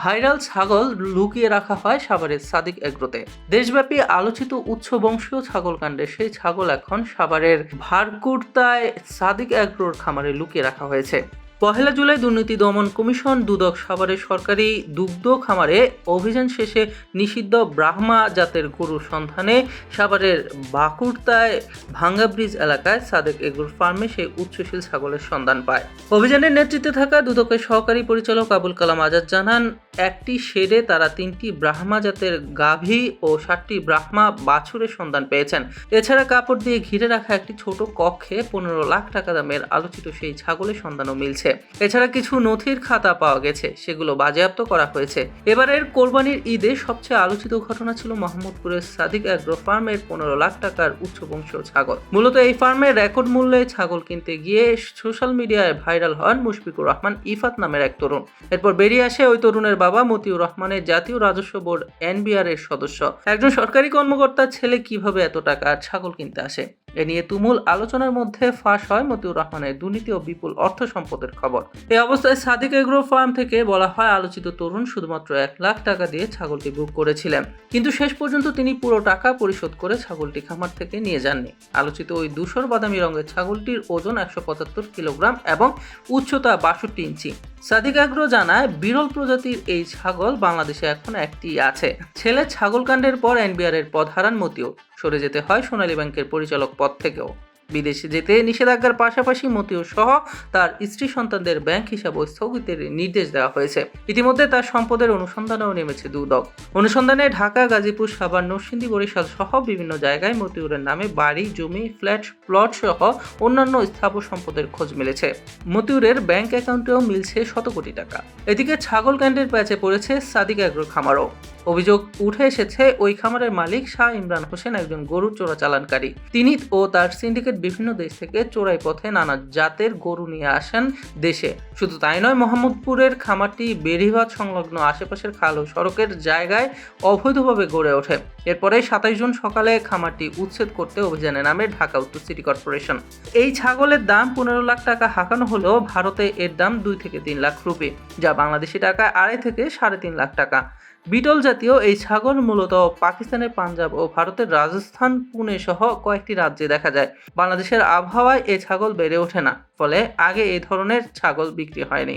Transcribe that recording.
Viral ছাগল লুকিয়ে রাখা হয় সাভারের সাদিক এগ্রোতে। দেশব্যাপী আলোচিত উচ্চ বংশীয় ছাগল কাণ্ডে সেই ছাগল এখন সাভারের ভারকুর্তায় সাদিক এগ্রোর খামারে লুকিয়ে রাখা হয়েছে। পহেলা জুলাই দুর্নীতি দমন কমিশন দুদক সাভারের সরকারি দুগ্ধ খামারে অভিযান শেষে নিষিদ্ধ ব্রাহ্মা জাতের গরুর সন্ধানে সাভারের বাকুর্তায় ভাঙ্গা ব্রিজ এলাকায় সাদেক এগ্রোর ফার্মে সেই উচ্চশীল ছাগলের সন্ধান পায়। অভিযানের নেতৃত্বে থাকা দুদকের সহকারী পরিচালক আবুল কালাম আজাদ জানান একটি শেডে তারা তিনটি ব্রাহ্মা জাতের গাভী ও ষাটটি ব্রাহ্মা বাছুরের সন্ধান পেয়েছেন। এছাড়া কাপড় দিয়ে ঘিরে রাখা একটি ছোট কক্ষে পনেরো লাখ টাকা দামের আলোচিত সেই ছাগলের সন্ধানও মিলছে। এছাড়া কিছু নথির খাতা পাওয়া গেছে, সেগুলো বাজেয়াপ্ত করা হয়েছে। এবারের কোরবানির ঈদে সবচেয়ে আলোচিত ঘটনা ছিল মোহাম্মদপুরের সাদিক অ্যাগ্রো ফার্মের পনেরো লাখ টাকার উচ্চবংশীয় ছাগল। মূলত এই ফার্মের রেকর্ড মূল্যে ছাগল কিনতে গিয়ে সোশ্যাল মিডিয়ায় ভাইরাল হন মুশফিকুর রহমান ইফাত নামের এক তরুণ। এরপর বেরিয়ে আসে ওই তরুণের বাবা মতিউর রহমানের জাতীয় রাজস্ব বোর্ড এনবিআর এর সদস্য। একজন সরকারি কর্মকর্তার ছেলে কীভাবে এত টাকা ছাগল কিনতে আসে? এ নিয়ে তুমুল আলোচনার মধ্যে ফাঁস হয় মতিউর রহমানের দুর্নীতি ও বিপুল অর্থ সম্পদের খবর। এই অবস্থায় সাদিক এগ্রো ফার্ম থেকে বলা হয়, আলোচিত তরুণ শুধুমাত্র এক লাখ টাকা দিয়ে ছাগলটি বুক করেছিলেন। কিন্তু শেষ পর্যন্ত তিনি পুরো টাকা পরিশোধ করে ছাগলটি খামার থেকে নিয়ে যাননি। আলোচিত ওই ধূসর বাদামি রঙের ছাগলটির ওজন একশো পঁচাত্তর কিলোগ্রাম এবং উচ্চতা বাষট্টি ইঞ্চি। সাদিক আগ্রো জানায়, বিরল প্রজাতির এই ছাগল বাংলাদেশে এখন একটি আছে। ছেলে ছাগল কাণ্ডের পর এনবিআর এর পদ হারান মতিও সরে যেতে হয় সোনালী ব্যাংকের পরিচালক পদ থেকেও। বিদেশে যেতে নিষেধাজ্ঞার পাশাপাশি মতিও সহ তার স্ত্রী সন্তানদের ব্যাংক হিসাব স্থগিতের নির্দেশ দেওয়া হয়েছে। ইতিমধ্যে তার সম্পদের অনুসন্ধানেও নেমেছে দুদক। অনুসন্ধানে ঢাকা, গাজীপুর, সাভার, নরসিংদী, বরিশাল সহ বিভিন্ন জায়গায় মতিউরের নামে বাড়ি, জমি, ফ্ল্যাট, প্লট সহ অন্যান্য স্থাবর সম্পদের খোঁজ মিলেছে। মতিউরের ব্যাংক অ্যাকাউন্টেও মিলছে শত কোটি টাকা। এদিকে ছাগল ক্যান্ডের প্যাচে পড়েছে সাদিক অ্যাগ্রোর খামারও। অভিযোগ উঠে এসেছে, ওই খামারের মালিক শাহ ইমরান হোসেন একজন গরু চোরাচালানকারী তিনি ও তার সিন্ডিকেট বিভিন্ন দেশ থেকে চোরাই পথে নানা জাতের গরু নিয়ে আসেন দেশে। শুধু তাই নয়, মোহাম্মদপুরের খামারটি বেড়িবাঁধ সংলগ্ন আশেপাশের খাল ও সড়কের জায়গায় অবৈধভাবে গড়ে ওঠে। এরপরে সাতাইশ জুন সকালে খামারটি উচ্ছেদ করতে অভিযানে নামে ঢাকা উত্তর সিটি কর্পোরেশন। এই ছাগলের দাম পনেরো লাখ টাকা হাঁকানো হলেও ভারতে এর দাম দুই থেকে তিন লাখ রুপি, যা বাংলাদেশি টাকায় আড়াই থেকে সাড়ে তিন লাখ টাকা। বিটল জাতীয় এই ছাগল মূলত পাকিস্তানের পাঞ্জাব ও ভারতের রাজস্থান, পুনে সহ কয়েকটি রাজ্যে দেখা যায়। বাংলাদেশের আবহাওয়ায় এই ছাগল বেড়ে ওঠে না, ফলে আগে এই ধরনের ছাগল বিক্রি হয়নি।